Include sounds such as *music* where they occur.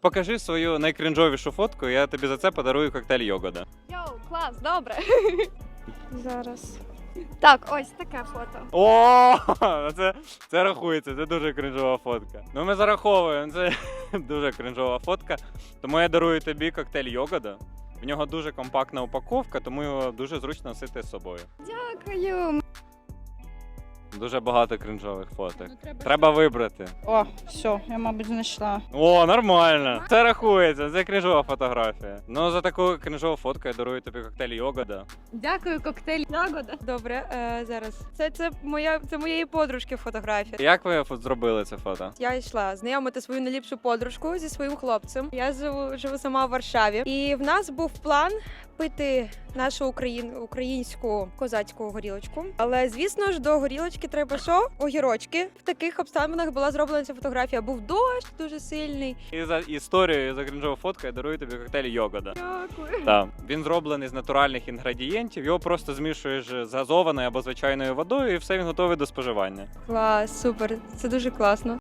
Покажи свою найкринжовішу фотку, я тобі за це подарую коктейль Йогода. Йоу, клас, добре. Зараз. Так, ось таке фото. О, це, це рахується, це дуже кринжова фотка. Ну ми зараховуємо, це *laughs* дуже кринжова фотка. Тому я дарую тобі коктейль Йогода. В нього дуже компактна упаковка, тому його дуже зручно носити з собою. Дякую. Дуже багато кринжових фоток. Треба вибрати. О, все, я, мабуть, знайшла. О, нормально. Це рахується, це кринжова фотографія. Ну за таку кринжову фотку я дарую тобі коктейль Йогода. Дякую, коктейль Ягода. Добре, е, зараз. Це, це моя це моєї подружки фотографія. Як ви фо- зробили це фото? Я йшла знайомити свою найліпшу подружку зі своїм хлопцем. Я живу, живу сама в Варшаві, і в нас був план пити нашу україн, українську козацьку горілочку. Але звісно ж, до горілочки треба що? Огірочки. В таких обставинах була зроблена ця фотографія. Був дощ дуже сильний. І за історію, і за кринжову фотку я дарую тобі коктейль Йогода. Дякую. Так. Він зроблений з натуральних інгредієнтів, його просто змішуєш з газованою або звичайною водою, і все він готовий до споживання. Клас, супер. Це дуже класно.